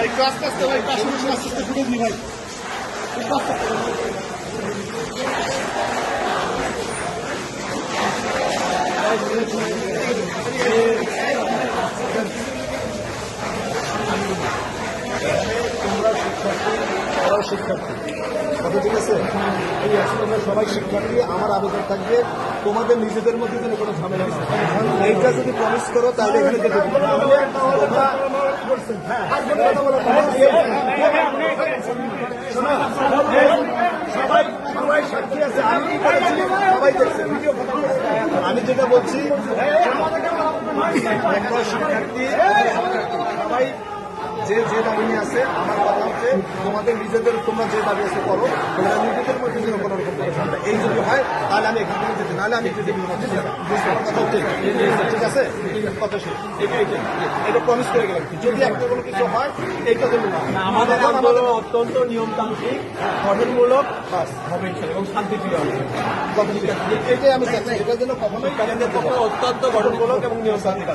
ভাই একটু আস্তে আস্তে ভাই একটু আস্তে আস্তে আস্তে ফুটে দিই ভাই একটু আস্তে আস্তে ভাই। তোমরা শিক্ষার্থী ওরাও শিক্ষার্থী কথা ঠিক আছে এই আসলে সবাই শিক্ষার্থী আমার আবেদন থাকবে। তোমাদের নিজেদের মধ্যে যেন কোনো ঝামেলা। এইটা যদি প্রমিস করো, তাহলে এখানে যেতে আমি যেটা বলছি শিক্ষার্থী, সবাই যে যে দাবি নিয়ে আছে আমার কথা হচ্ছে তোমাদের নিজেদের তোমরা যে দাবি আছে করো তোমরা নিজেদের মধ্যে যেন কোনো রকম করে এই যদি হয় তাহলে আমি এখান থেকে যেতে নাহলে আমি যেতে দিব ঠিক আছে? কথা শেষ। এটা প্রমিস করে গেলাম। যদি একটা কোনো কিছু হয় এইটা না আমাদের আন্দোলন অত্যন্ত নিয়মতান্ত্রিক গঠনমূলক হবে এবং শান্তিপ্রিয় এটাই আমি চাচ্ছি। এটা যেন কখনোই অত্যন্ত গঠনমূলক এবং নিয়মতান্ত্রিক।